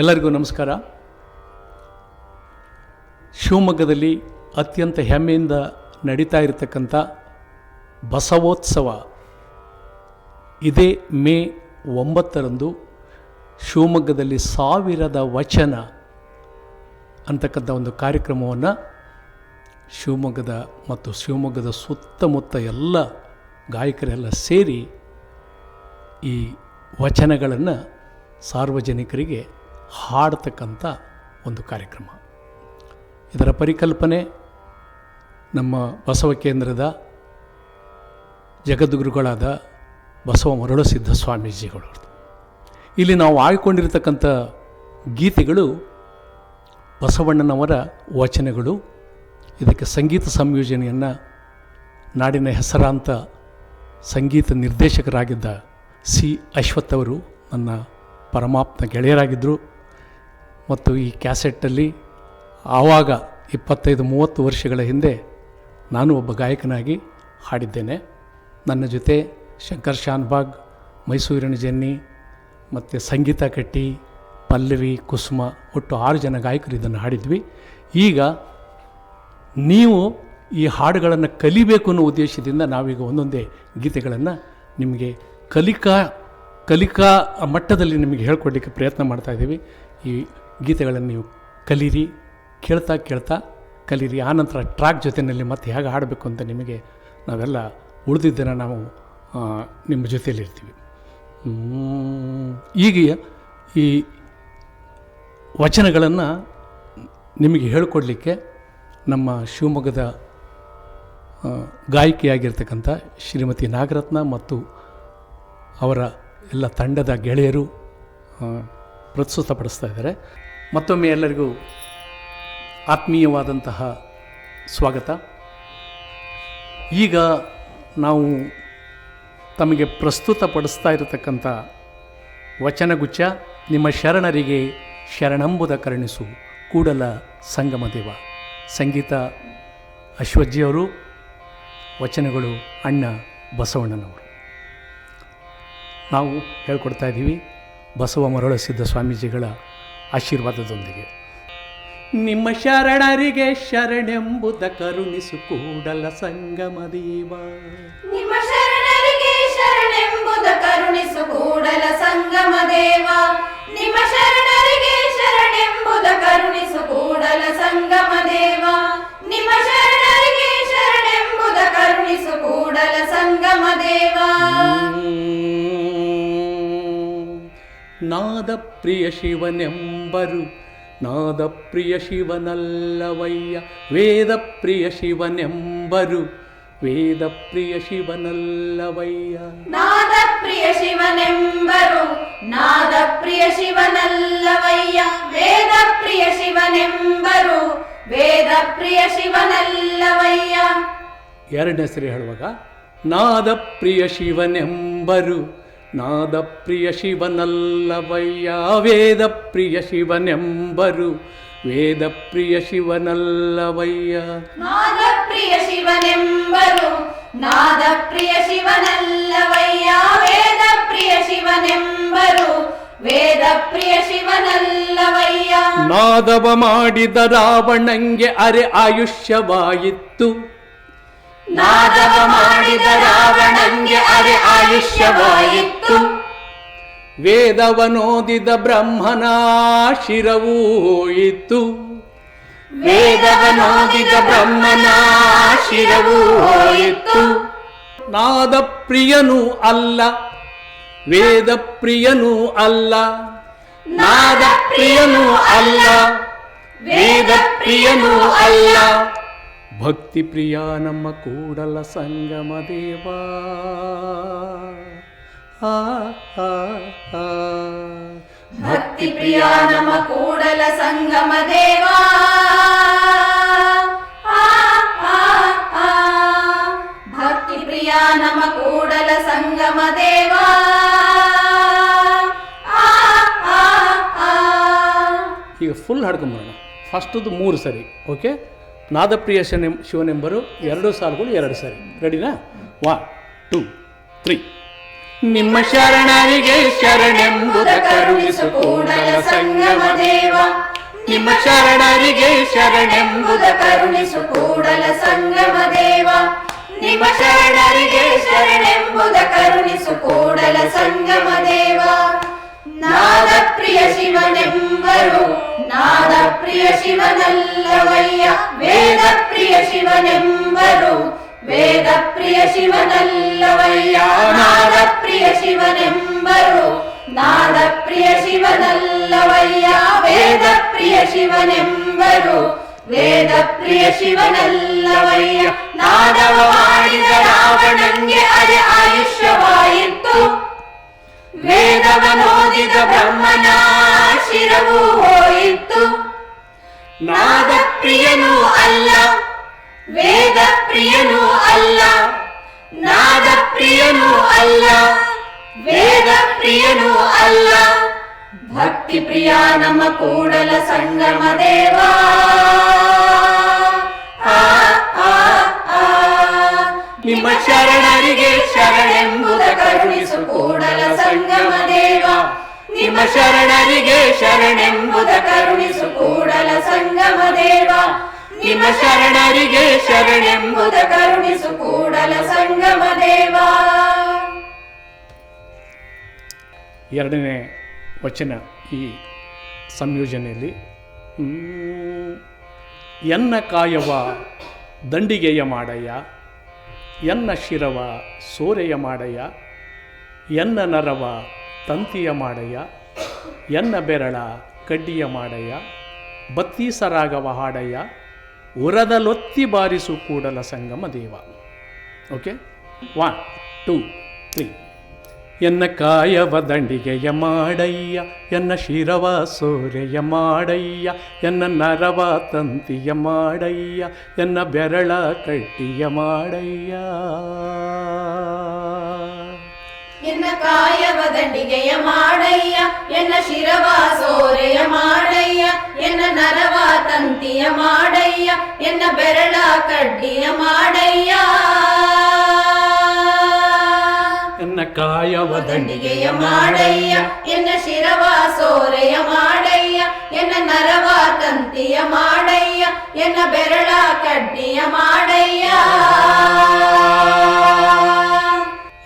ಎಲ್ಲರಿಗೂ ನಮಸ್ಕಾರ. ಶಿವಮೊಗ್ಗದಲ್ಲಿ ಅತ್ಯಂತ ಹೆಮ್ಮೆಯಿಂದ ನಡೀತಾ ಇರತಕ್ಕಂಥ ಬಸವೋತ್ಸವ ಇದೇ ಮೇ ಒಂಬತ್ತರಂದು ಶಿವಮೊಗ್ಗದಲ್ಲಿ ಸಾವಿರದ ವಚನ ಅಂತಕ್ಕಂಥ ಒಂದು ಕಾರ್ಯಕ್ರಮವನ್ನು ಶಿವಮೊಗ್ಗದ ಮತ್ತು ಶಿವಮೊಗ್ಗದ ಸುತ್ತಮುತ್ತ ಎಲ್ಲ ಗಾಯಕರೆಲ್ಲ ಸೇರಿ ಈ ವಚನಗಳನ್ನು ಸಾರ್ವಜನಿಕರಿಗೆ ಹಾಡ್ತಕ್ಕಂಥ ಒಂದು ಕಾರ್ಯಕ್ರಮ. ಇದರ ಪರಿಕಲ್ಪನೆ ನಮ್ಮ ಬಸವ ಕೇಂದ್ರದ ಜಗದ್ಗುರುಗಳಾದ ಬಸವ ಮರುಳಸಿದ್ಧ ಸ್ವಾಮೀಜಿಗಳು. ಇಲ್ಲಿ ನಾವು ಆಯ್ಕೊಂಡಿರ್ತಕ್ಕಂಥ ಗೀತೆಗಳು ಬಸವಣ್ಣನವರ ವಚನಗಳು, ಇದಕ್ಕೆ ಸಂಗೀತ ಸಂಯೋಜನೆಯನ್ನು ನಾಡಿನ ಹೆಸರಾಂತ ಸಂಗೀತ ನಿರ್ದೇಶಕರಾಗಿದ್ದ ಸಿ ಅಶ್ವಥ್ ಅವರು ನನ್ನ ಪರಮಾಪ್ತ ಗೆಳೆಯರಾಗಿದ್ದರು ಮತ್ತು ಈ ಕ್ಯಾಸೆಟ್ಟಲ್ಲಿ ಆವಾಗ ಇಪ್ಪತ್ತೈದು, ಮೂವತ್ತು ವರ್ಷಗಳ ಹಿಂದೆ ನಾನು ಒಬ್ಬ ಗಾಯಕನಾಗಿ ಹಾಡಿದ್ದೇನೆ. ನನ್ನ ಜೊತೆ ಶಂಕರ್ ಶಾನ್ಬಾಗ್ ಮೈಸೂರಿನ ಜೆನ್ನಿ ಮತ್ತು ಸಂಗೀತ ಕಟ್ಟಿ, ಪಲ್ಲವಿ, ಕುಸುಮ, ಒಟ್ಟು ಆರು ಜನ ಗಾಯಕರು ಇದನ್ನು ಹಾಡಿದ್ವಿ. ಈಗ ನೀವು ಈ ಹಾಡುಗಳನ್ನು ಕಲಿಬೇಕು ಅನ್ನೋ ಉದ್ದೇಶದಿಂದ ನಾವೀಗ ಒಂದೊಂದೇ ಗೀತೆಗಳನ್ನು ನಿಮಗೆ ಕಲಿಕಾ ಕಲಿಕಾ ಮಟ್ಟದಲ್ಲಿ ನಿಮಗೆ ಹೇಳ್ಕೊಡ್ಲಿಕ್ಕೆ ಪ್ರಯತ್ನ ಮಾಡ್ತಾ ಇದ್ದೀವಿ. ಈ ಗೀತೆಗಳನ್ನು ನೀವು ಕಲೀರಿ, ಕೇಳ್ತಾ ಕೇಳ್ತಾ ಕಲೀರಿ. ಆನಂತರ ಟ್ರ್ಯಾಕ್ ಜೊತೆಯಲ್ಲಿ ಮತ್ತೆ ಹೇಗೆ ಹಾಡಬೇಕು ಅಂತ ನಿಮಗೆ ನಾವೆಲ್ಲ ಉಳಿದಿದ್ದನ್ನು ನಾವು ನಿಮ್ಮ ಜೊತೆಯಲ್ಲಿರ್ತೀವಿ ಈಗ ಈ ವಚನಗಳನ್ನು ನಿಮಗೆ ಹೇಳಿಕೊಡಲಿಕ್ಕೆ ನಮ್ಮ ಶಿವಮೊಗ್ಗದ ಗಾಯಕಿಯಾಗಿರ್ತಕ್ಕಂಥ ಶ್ರೀಮತಿ ನಾಗರತ್ನ ಮತ್ತು ಅವರ ಎಲ್ಲ ತಂಡದ ಗೆಳೆಯರು ಪ್ರಸ್ತುತಪಡಿಸ್ತಾ ಇದ್ದಾರೆ. ಮತ್ತೊಮ್ಮೆ ಎಲ್ಲರಿಗೂ ಆತ್ಮೀಯವಾದಂತಹ ಸ್ವಾಗತ. ಈಗ ನಾವು ತಮಗೆ ಪ್ರಸ್ತುತಪಡಿಸ್ತಾ ಇರತಕ್ಕಂಥ ವಚನಗುಚ್ಛ ನಿಮ್ಮ ಶರಣರಿಗೆ ಶರಣಂಬುದ ಕರುಣಿಸು. ಕೂಡಲ ಸಂಗಮ ದೇವ. ಸಂಗೀತ ಅಶ್ವಜ್ಜಿಯವರು, ವಚನಗಳು ಅಣ್ಣ ಬಸವಣ್ಣನವರು. ನಾವು ಹೇಳ್ಕೊಡ್ತಾ ಇದ್ದೀವಿ, ಬಸವ ಮರಳಸಿದ್ದ ಸ್ವಾಮೀಜಿಗಳ ಆಶೀರ್ವಾದದೊಂದಿಗೆ. ನಿಮ್ಮ ಶರಣರಿಗೆ ಶರಣೆಂಬುದ ಕರುಣಿಸು ಕೂಡಲ ಸಂಗಮ ದೇವ ನಿಮ್ಮ ಶರಣರಿಗೆ ಶರಣೆಂಬುದ ಕರುಣಿಸು ಕೂಡಲ ಸಂಗಮ ದೇವ ನಿಮ್ಮ ಶರಣರಿಗೆ ಶರಣೆಂಬುದ ಕರುಣಿಸು ಕೂಡಲ ಸಂಗಮ ದೇವ ನಿಮ್ಮ ಶರಣರಿಗೆ ಶರಣೆಂಬುದ ಕರುಣಿಸು ಕೂಡಲ ಸಂಗಮ ದೇವ ನಾದ ಪ್ರಿಯ ಶಿವನೆಂಬರು ನಾದ ಪ್ರಿಯ ಶಿವನಲ್ಲವಯ್ಯ ವೇದ ಪ್ರಿಯ ಶಿವನೆಂಬರು. ವೇದ ಪ್ರಿಯ ಶಿವನಲ್ಲವಯ್ಯ. ನಾದ ಪ್ರಿಯ ಶಿವನೆಂಬರು. ನಾದ ಪ್ರಿಯ ಶಿವನಲ್ಲವಯ್ಯ ವೇದ ಪ್ರಿಯ ಶಿವನೆಂಬರು. ವೇದ ಪ್ರಿಯ ಶಿವನಲ್ಲವಯ್ಯ. ಎರಡನೇ ಸರಿ ಹೇಳುವಾಗ ನಾದ ಪ್ರಿಯ ಶಿವನೆಂಬರು. ನಾದ ಪ್ರಿಯ ಶಿವನಲ್ಲವಯ್ಯ ವೇದ ಪ್ರಿಯ ಶಿವನೆಂಬರು ವೇದ ಪ್ರಿಯ ಶಿವನಲ್ಲವಯ್ಯ ನಾದ ಪ್ರಿಯ ಶಿವನೆಂಬರು ನಾದ ಪ್ರಿಯ ಶಿವನಲ್ಲವಯ್ಯ ವೇದ ಪ್ರಿಯ ಶಿವನೆಂಬರು ವೇದ ಪ್ರಿಯ ಶಿವನಲ್ಲವಯ್ಯ ನಾದವ ಮಾಡಿದ ರಾವಣಂಗೆ ಅರೆ ಆಯುಷ್ಯವಾಯಿತ್ತು. ನಾದವ ಮಾಡಿದ ರಾವಣಂಗೆ ಅರೆ ಆಯುಷ್ಯವಾಯಿತು ವೇದವನೋದಿದ ಬ್ರಹ್ಮನ ಶಿರವೂ ಹೋಯಿತು ವೇದವನೋದಿದ ಬ್ರಹ್ಮನ ಶಿರವೂ ಹೋಯಿತು ನಾದ ಪ್ರಿಯನೂ ಅಲ್ಲ. ವೇದ ಪ್ರಿಯನೂ ಅಲ್ಲ ನಾದ ಪ್ರಿಯನೂ ಅಲ್ಲ ವೇದ ಪ್ರಿಯನೂ ಅಲ್ಲ. ಭಕ್ತಿ ಪ್ರಿಯ ನಮ್ಮ ಕೂಡಲ ಸಂಗಮ ದೇವ. ಭಕ್ತಿ ಪ್ರಿಯ ನಮ್ಮ ಕೂಡಲ ಸಂಗಮ ದೇವಾ. ಭಕ್ತಿ ಪ್ರಿಯ ನಮ್ಮ ಕೂಡಲ ಸಂಗಮ ದೇವಾ. ಈಗ ಫುಲ್ ಹಾಡ್ಕೊಂಬರೋಣ ಫಸ್ಟದು ಮೂರು ಸರಿ ಓಕೆ ನಾದಪ್ರಿಯ ಶನೆ ಶಿವನೆಂಬರು ಎರಡು ಸಾಲುಗಳು ಎರಡು ಸರಿ. ರೆಡಿನಾ ಒನ್ ಟೂ ತ್ರೀ ನಿಮ್ಮ ಶರಣರಿಗೆ ಶರಣೆಂಬುದ ಕರುಣಿಸು ಕೂಡಲ ದೇವ. ನಿಮ್ಮ ಶರಣರಿಗೆ ಶರಣೆಂಬುದ ಕರುಣಿಸು ಕೂಡಲ ಸಂಗಮ ದೇವ. ನಿಮ್ಮ ಶರಣರಿಗೆ ಶರಣೆಂಬುದ ಕರುಣಿಸು ಕೂಡಲ ಶಿವನಲ್ಲವಯ್ಯ ವೇದ ಪ್ರಿಯ ಶಿವನೆಂಬರು ವೇದ ಪ್ರಿಯ ಶಿವನಲ್ಲವಯ್ಯ ನಾದ ಪ್ರಿಯ ಶಿವನೆಂಬರು ನಾದ ಪ್ರಿಯ ಶಿವನಲ್ಲವಯ್ಯ ವೇದ ಪ್ರಿಯ ಶಿವನೆಂಬರು ವೇದ ಪ್ರಿಯ ಶಿವನಲ್ಲವಯ್ಯ ನಾದವ ಮಾಡಿದ ರಾವಣಂಗೆ ಅರೆ ಆಯುಷ್ಯವಾಯಿತು ವೇದವನೋದಿದ ಬ್ರಹ್ಮನ ಶಿರವು ಹೋಯಿತು ನಾದ ಪ್ರಿಯನು ಅಲ್ಲ ವೇದ ಪ್ರಿಯನು ಅಲ್ಲ ನಾದ ಪ್ರಿಯನು ಅಲ್ಲ ವೇದ ಪ್ರಿಯನು ಅಲ್ಲ. ಭಕ್ತಿ ಪ್ರಿಯ ನಮ್ಮ ಕೂಡಲ ಸಂಗಮ ದೇವಾ. ನಿಮ್ಮ ಶರಣರಿಗೆ ಶರಣೆಂಬುದ ಕರುಣಿಸು ಕೂಡಲ ಸಂಗಮ ದೇವ. ನಿಮ್ಮ ಶರಣರಿಗೆ ಶರಣೆಂಬುದ ಕರುಣಿಸು ಕೂಡಲ ಸಂಗಮ ದೇವ. ನಿಮ್ಮ ಶರಣರಿಗೆ ಶರಣೆಂಬುದ ಕರುಣಿಸು ಕೂಡಲ ಸಂಗಮ ದೇವ. ಎರಡನೇ ವಚನ ಈ ಸಂಯೋಜನೆಯಲ್ಲಿ ಎನ್ನ ಕಾಯವ ದಂಡಿಗೆಯ ಮಾಡಯ್ಯ, ಎನ್ನ ಶಿರವ ಸೋರೆಯ ಮಾಡಯ್ಯ, ಎನ್ನ ನರವ ತಂತಿಯ ಮಾಡಯ್ಯ, ಎನ್ನ ಬೆರಳ ಕಡ್ಡಿಯ ಮಾಡಯ್ಯ ಬತ್ತೀಸರಾಗವ ಹಾಡಯ್ಯ ಉರದಲೊತ್ತಿ ಬಾರಿಸು Kudala Sangama Deva. Okay one two three ಎನ್ನ ಕಾಯವ ದಂಡಿಗೆಯ ಮಾಡಯ್ಯ, ಎನ್ನ ಶಿರವ ಸೂರ್ಯಯ ಮಾಡಯ್ಯ, ಎನ್ನ ನರವ ತಂತಿಯ ಮಾಡಯ್ಯ, ಎನ್ನ ಬೆರಳ ಕಟ್ಟಿಯ ಮಾಡಯ್ಯ. ಎನ್ನ ಕಾಯವ ದಂಡಿಗೆಯ ಮಾಡಯ್ಯ ಎನ್ನ ಶಿರವ ಸೋರೆಯ ಮಾಡಯ್ಯ ಎನ್ನ ನರವ ತಂತಿಯ ಮಾಡಯ್ಯ ಎನ್ನ ಬೆರಳ ಕಡ್ಡಿಯ ಮಾಡಯ್ಯ ಎನ್ನ ಕಾಯವ ದಂಡಿಗೆಯ ಮಾಡಯ್ಯ ಎನ್ನ ಶಿರವ ಸೋರೆಯ ಮಾಡಯ್ಯ ಎನ್ನ ನರವ ತಂತಿಯ ಮಾಡಯ್ಯ ಎನ್ನ ಬೆರಳ ಕಡ್ಡಿಯ ಮಾಡಯ್ಯ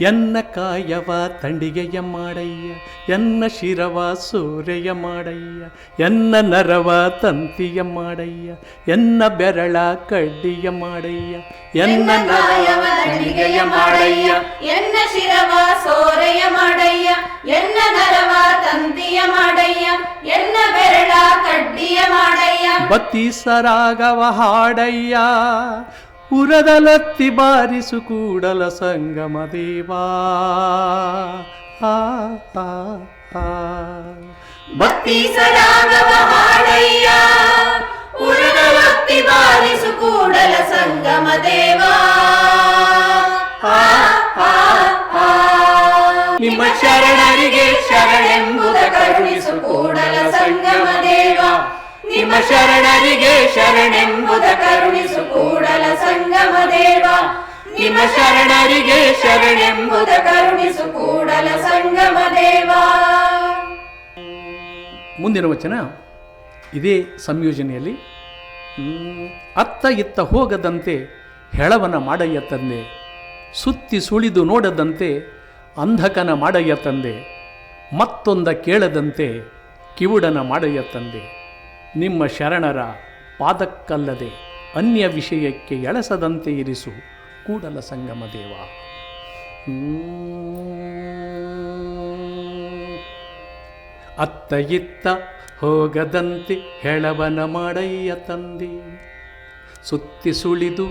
ಎನ್ನ ಕಾಯವ ತಂಡಿಗೆಯ ಮಾಡಯ್ಯ ಎನ್ನ ಶಿರವ ಸೂರೆಯ ಮಾಡಯ್ಯ ಎನ್ನ ನರವ ತಂತಿಯ ಮಾಡಯ್ಯ ಎನ್ನ ಬೆರಳ ಕಡ್ಡಿಯ ಮಾಡಯ್ಯ ಎನ್ನ ನರವ ತಂಡಿಗೆಯ ಮಾಡಯ್ಯ ಎನ್ನ ಶಿರವ ಸೋರೆಯ ಮಾಡಯ್ಯ ಎನ್ನ ನರವ ತಂತಿಯ ಮಾಡಯ್ಯ ಎನ್ನ ಬೆರಳ ಕಡ್ಡಿಯ ಮಾಡಯ್ಯ ಬತ್ತೀಸರಾಗವ ಹಾಡಯ್ಯ ಉರದಲತ್ತಿ ಬಾರಿಸು ಕೂಡಲ ಸಂಗಮ ದೇವಾ. ಭಕ್ತಿ ಸರಾಗವ ಹಾಡಯ್ಯ. ಉರಗಲೊತ್ತಿ ಬಾರಿಸು ಕೂಡಲ ಸಂಗಮ ದೇವ. ನಿಮ್ಮ ಶರಣರಿಗೆ ಶರಣೆಂಬುದ ಕರುಣಿಸು ಕೂಡಲ ಸಂಗಮ ದೇವ. ನಿಮ್ಮ ಶರಣರಿಗೆ ಶರಣೆಂಬುದ ಕರುಣಿಸು ಕೂಡಲ ಸಂಗಮ ದೇವ. ನಿಮ್ಮ ಶರಣರಿಗೆ ಶರಣೆಂಬುದ ಕರುಣಿಸು ಕೂಡಲ ಸಂಗಮ ದೇವ. ಮುಂದಿನ ವಚನ ಇದೇ ಸಂಯೋಜನೆಯಲ್ಲಿ ಅತ್ತ ಇತ್ತ ಹೋಗದಂತೆ ಹೆಳವನ ಮಾಡಯ್ಯ ತಂದೆ, ಸುತ್ತಿ ಸುಳಿದು ನೋಡದಂತೆ ಅಂಧಕನ ಮಾಡಯ್ಯ ತಂದೆ, ಮತ್ತೊಂದ ಕೇಳದಂತೆ ಕಿವುಡನ ಮಾಡಯ್ಯ ತಂದೆ. ನಿಮ್ಮ ಶರಣರ ಪಾದಕ್ಕಲ್ಲದೆ ಅನ್ಯ ವಿಷಯಕ್ಕೆ ಎಳಸದಂತೆ ಇರಿಸು, ಕೂಡಲ ಸಂಗಮ ದೇವ. ಅತ್ತ ಇತ್ತ ಹೋಗದಂತೆ ಹೆಳವನ ಮಾಡಯ್ಯ ತಂದೆ. ಸುತ್ತಿ ಸುಳಿದು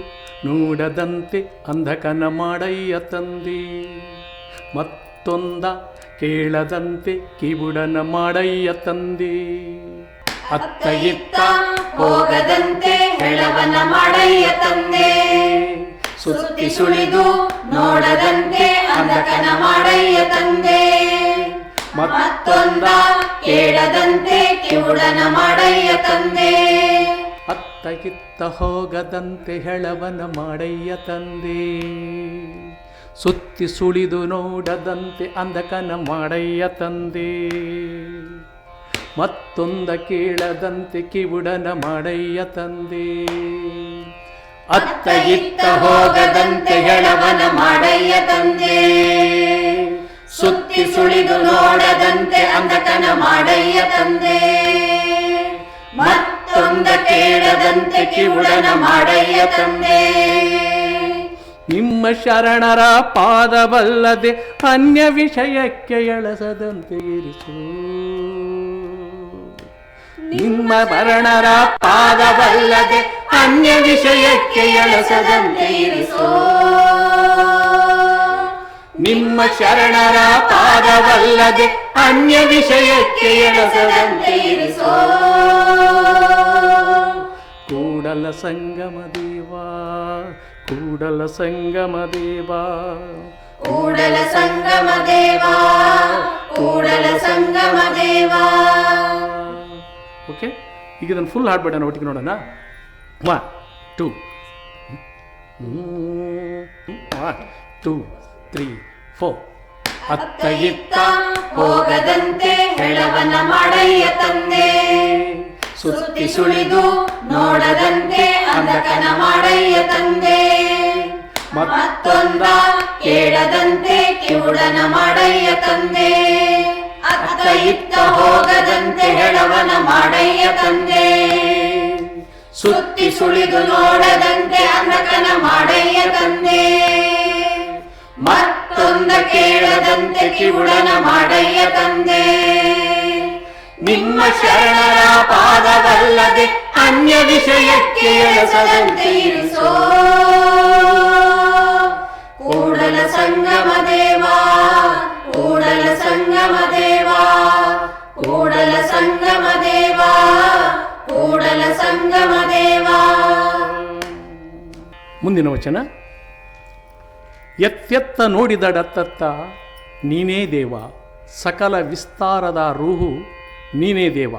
ನೋಡದಂತೆ ಅಂಧಕನ ಮಾಡಯ್ಯ ತಂದೆ. ಮತ್ತೊಂದ ಕೇಳದಂತೆ ಕಿಬುಡನ ಮಾಡಯ್ಯ ತಂದೆ. ಅತ್ತ ಇತ್ತ ಹೋಗದಂತೆ ಹೆಳವನ ಮಾಡಯ್ಯ ತಂದೆ. ಸುತ್ತಿ ಸುಳಿದು ನೋಡದಂತೆ ಅಂದಕನ ಮಾಡಯ್ಯ ತಂದೆ. ಮತ್ತೊಂದ ಕೇಳದಂತೆ ಕಿವುಡನ ಮಾಡಯ್ಯ ತಂದೆ. ಅತ್ತಗಿತ್ತ ಹೋಗದಂತೆ ಹೆಳವನ ಮಾಡಯ್ಯ ತಂದೆ. ಸುತ್ತಿ ಸುಳಿದು ನೋಡದಂತೆ ಅಂದಕನ ಮಾಡಯ್ಯ ತಂದೆ. ಮತ್ತೊಂದ ಕೇಳದಂತೆ ಕಿವುಡನ ಮಾಡಯ್ಯ ತಂದೆ. ಅತ್ತ ಇತ್ತ ಹೋಗದಂತೆ ಹೆಳವನ ಮಾಡಯ್ಯ ತಂದೆ. ಸುತ್ತಿ ಸುಳಿದು ನೋಡದಂತೆ ಅಂಧಕನ ಮಾಡಯ್ಯ ತಂದೆ. ಮತ್ತೊಂದ ಕೇಳದಂತೆ ಕಿವುಡನ ಮಾಡಯ್ಯ ತಂದೆ. ನಿಮ್ಮ ಶರಣರ ಪಾದವಲ್ಲದೆ ಅನ್ಯ ವಿಷಯಕ್ಕೆ ಎಳಸದಂತೆ ಇರಿಸು. ನಿಮ್ಮ ಮರಣರ ಪಾದವಲ್ಲದೆ ಅನ್ಯ ವಿಷಯಕ್ಕೆ ಎಳಸದಂತೆ ಇರಿಸೋ. ನಿಮ್ಮ ಶರಣರ ಪಾದವಲ್ಲದೆ ಅನ್ಯ ವಿಷಯಕ್ಕೆ ಎಳಸದಂತೆ ಇರಿಸೋ. ಕೂಡಲ ಸಂಗಮ ದೇವ, ಕೂಡಲ ಸಂಗಮ ದೇವ. ಕೂಡಲ ಸಂಗಮ ದೇವ, ಕೂಡಲ ಸಂಗಮ ಈಗ ಇದನ್ನು ಫುಲ್ ಹಾಡ್ಬೇಡ ಒಟ್ಟಿಗೆ ನೋಡೋಣ. One two one two three four ಅತ್ತ ಇತ್ತ ಹೋಗದಂತೆ ಹೆಳವನ ಮಾಡಯ್ಯ ತಂದೆ. ಸುತ್ತಿ ಸುಳಿದು ನೋಡದಂತೆ ಅಂದಕನ ಮಾಡಯ್ಯ ತಂದೆ. ಮತ್ತೊಂದ ಕೇಳದಂತೆ ಕಿವುಡನ ಮಾಡಯ್ಯ ತಂದೆ. ಅತ್ತ ಇತ್ತ ಹೋಗದಂತೆ ಹೆಳವನ ಮಾಡಯ್ಯ ತಂದೆ. ಸುತ್ತಿ ಸುಳಿದು ನೋಡದಂತೆ ಅಂಧಕನ ಮಾಡಯ್ಯ ತಂದೆ. ಮತ್ತೊಂದ ಕೇಳದಂತೆ ಕಿವುಡನ ಮಾಡಯ್ಯ ತಂದೆ. ನಿಮ್ಮ ಶರಣರ ಪಾದವಲ್ಲದೆ ಅನ್ಯ ವಿಷಯಕ್ಕೆ ಎಳಸದಂತೆ ಇರಿಸೋ. ಕೂಡಲ ಸಂಗಮ ದೇವ ಕೂಡಲ ಸಂಗಮ ದೇವಾ, ಕೂಡಲ ಸಂಗಮ ದೇವಾ, ಕೂಡಲ ಸಂಗಮ ದೇವಾ. ಮುಂದಿನ ವಚನ. ಎತ್ತೆತ್ತ ನೋಡಿದಡತ್ತತ್ತ ನೀನೇ ದೇವ, ಸಕಲ ವಿಸ್ತಾರದ ರೂಹು ನೀನೇ ದೇವ.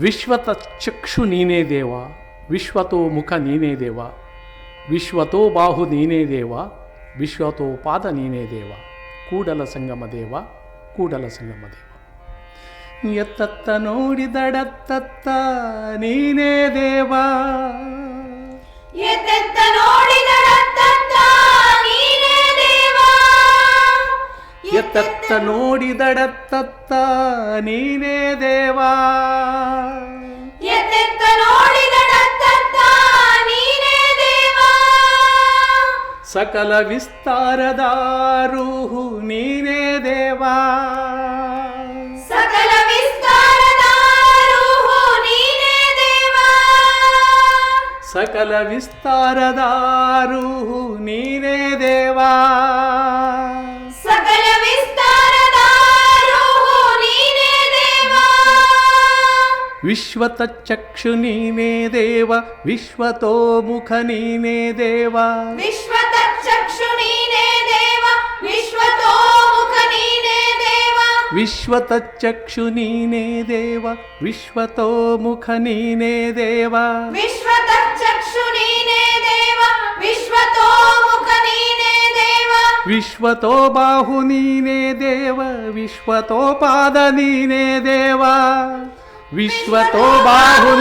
ವಿಶ್ವತ ಚಕ್ಷು ನೀನೇ ದೇವ, ವಿಶ್ವತೋ ಮುಖ ನೀನೇ ದೇವ. ವಿಶ್ವತೋ ಬಾಹು ನೀನೇ ದೇವ, ವಿಶ್ವತೋ ಪಾದ ನೀನೇ ದೇವ. ಕೂಡಲ ಸಂಗಮ ದೇವ ಕೂಡಲ ಸಂಗಮ ದೇವ. ಎತ್ತತ್ತ ನೋಡಿದಡತ್ತತ್ತ ನೀನೇ ದೇವ. ಎತ್ತತ್ತ ನೋಡಿದಡತ್ತತ್ತ ನೀನೇ ದೇವ. ಎತ್ತತ್ತ ನೋಡಿದಡತ್ತತ್ತ ನೀನೇ ದೇವ. ಎತ್ತತ್ತ ನೋಡಿದಡತ್ತತ್ತ ನೀನೇ ದೇವ. ಸಕಲ ವಿಸ್ತಾರದ ರೂಹು ನೀನೇ ದೇವ ಸಕಲ ವಿಸ್ತಾರದ ರೂಹು ನೀನೇ ದೇವ ಸಕಲ ವಿಸ್ತಾರದ ರೂಹು ನೀನೇ ದೇವ ಸಕಲ ವಿಸ್ತಾರದ ರೂಹು ದೇವ ವಿಶ್ವತ ಚಕ್ಷು ನೀನೇ ದೇವ ವಿಶ್ವತೋ ಮುಖ ನೀನೇ ದೇವ ವಿಶ್ವತ ಚಕ್ಷು ನೀನೇ ದೇವ ವಿಶ್ವತೋ ಮುಖ ನೀನೇ ದೇವ ವಿಶ್ವತೋ ಬಾಹು ನೀನೇ ದೇವ ವಿಶ್ವತೋ ಪಾದ ನೀನೇ ದೇವ ವಿಶ್ವತೋ ಬಾಹು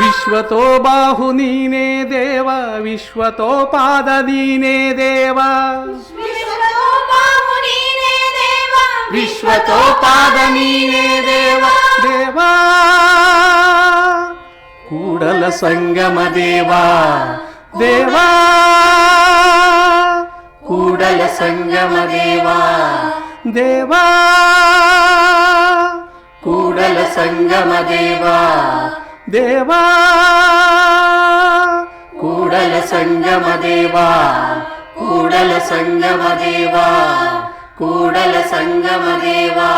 ದೇವ ವಿಶ್ವತೋ ಬಾಹು ನೀನೇ ದೇವ ವಿಶ್ವತೋ ಪಾದ ನೀನೇ ದೇವ ವಿಶ್ವತೋ ಬಾಹು ನೀನೇ ದೇವ ವಿಶ್ವತೋ ಪಾದ ನೀನೇ ದೇವ ದೇವ ಕೂಡಲ ಸಂಗಮ ದೇವ ದೇವ ಕೂಡಲ ಸಂಗಮ ದೇವ ಕೂಡಲ ಸಂಗಮ ದೇವಾ ಕೂಡಲ ಸಂಗಮ ದೇವಾ ಕೂಡಲ ಸಂಗಮ ದೇವಾ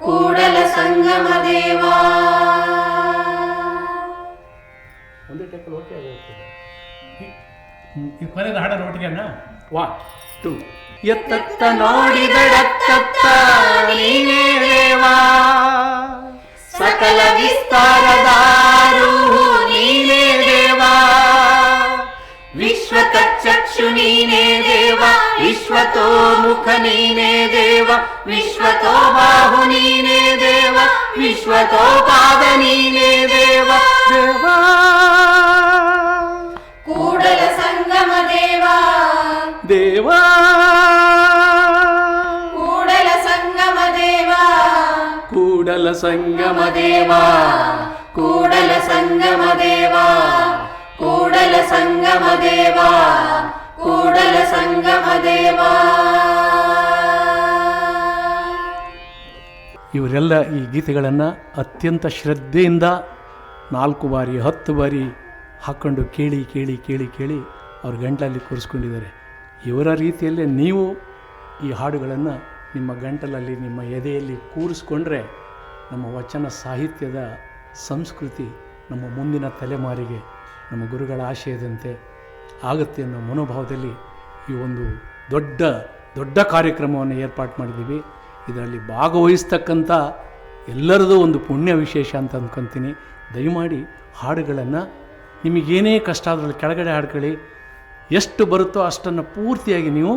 ಕೂಡಲ ಸಂಗಮ ದೇವಾ. ಕೊನೆದ ಹಾಡನ್ನು ಒಟ್ಟಿಗೆ ವಾ ಟು. ಎತ್ತತ್ತ ನೋಡಿದಡತ್ತತ್ತ ನೀನೇ ದೇವ. ಸಕಲ ವಿಸ್ತಾರದ ರೂಹು ನೀನೇ ದೇವ ವಿಶ್ವತಚ್ಚಕ್ಷು ನೀನೇ ದೇವ ವಿಶ್ವತೋ ಮುಖ ನೀನೇ ದೇವ ವಿಶ್ವತೋ ಬಾಹು ನೀನೇ ದೇವ ವಿಶ್ವತೋ ಪಾದ ನೀನೇ ದೇವ ಸಂಗಮ ದೇವಾ ಕೂಡಲ ಸಂಗಮ ದೇವಾ ಕೂಡಲ ಸಂಗಮ ದೇವಾ ಕೂಡಲ ಸಂಗಮ ದೇವಾ ಇವರೆಲ್ಲ ಈ ಗೀತೆಗಳನ್ನು ಅತ್ಯಂತ ಶ್ರದ್ಧೆಯಿಂದ ನಾಲ್ಕು ಬಾರಿ, ಹತ್ತು ಬಾರಿ ಹಾಕ್ಕೊಂಡು ಕೇಳಿ ಕೇಳಿ ಕೇಳಿ ಕೇಳಿ ಅವ್ರ ಗಂಟಲಲ್ಲಿ ಕೂರಿಸ್ಕೊಂಡಿದ್ದಾರೆ. ಇವರ ರೀತಿಯಲ್ಲೇ ನೀವು ಈ ಹಾಡುಗಳನ್ನು ನಿಮ್ಮ ಗಂಟಲಲ್ಲಿ, ನಿಮ್ಮ ಎದೆಯಲ್ಲಿ ಕೂರಿಸ್ಕೊಂಡ್ರೆ ನಮ್ಮ ವಚನ ಸಾಹಿತ್ಯದ ಸಂಸ್ಕೃತಿ ನಮ್ಮ ಮುಂದಿನ ತಲೆಮಾರಿಗೆ, ನಮ್ಮ ಗುರುಗಳ ಆಶಯದಂತೆ ಆಗುತ್ತೆ ಅನ್ನೋ ಮನೋಭಾವದಲ್ಲಿ ಈ ಒಂದು ದೊಡ್ಡ ದೊಡ್ಡ ಕಾರ್ಯಕ್ರಮವನ್ನು ಏರ್ಪಾಡು ಮಾಡಿದ್ದೀವಿ. ಇದರಲ್ಲಿ ಭಾಗವಹಿಸ್ತಕ್ಕಂಥ ಎಲ್ಲರದೂ ಒಂದು ಪುಣ್ಯ ವಿಶೇಷ ಅಂತ ಅಂದ್ಕೊತೀನಿ ದಯಮಾಡಿ ಹಾಡುಗಳನ್ನು ನಿಮಗೇನೇ ಕಷ್ಟ ಆದ್ರಲ್ಲಿ ಕೆಳಗಡೆ ಹಾಡ್ಕೊಳ್ಳಿ. ಎಷ್ಟು ಬರುತ್ತೋ ಅಷ್ಟನ್ನು ಪೂರ್ತಿಯಾಗಿ ನೀವು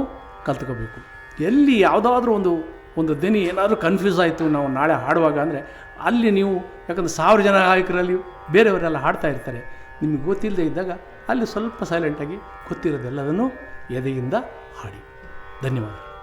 ಕಲ್ತ್ಕೋಬೇಕು. ಎಲ್ಲಿ ಯಾವುದಾದ್ರೂ ಒಂದು ಒಂದು ದನಿ ಏನಾದರೂ ಕನ್ಫ್ಯೂಸ್ ಆಯಿತು ನಾವು ನಾಳೆ ಹಾಡುವಾಗ ಅಂದರೆ ಅಲ್ಲಿ ನೀವು ಯಾಕಂದರೆ ಸಾವಿರ ಜನ ಗಾಯಕರಲ್ಲಿ ಬೇರೆಯವರೆಲ್ಲ ಹಾಡ್ತಾ ಇರ್ತಾರೆ. ನಿಮಗೆ ಗೊತ್ತಿಲ್ಲದೆ ಇದ್ದಾಗ ಅಲ್ಲಿ ಸ್ವಲ್ಪ ಸೈಲೆಂಟಾಗಿ ಗೊತ್ತಿರೋದೆಲ್ಲದನ್ನು ಎದೆಯಿಂದ ಹಾಡಿ. ಧನ್ಯವಾದ.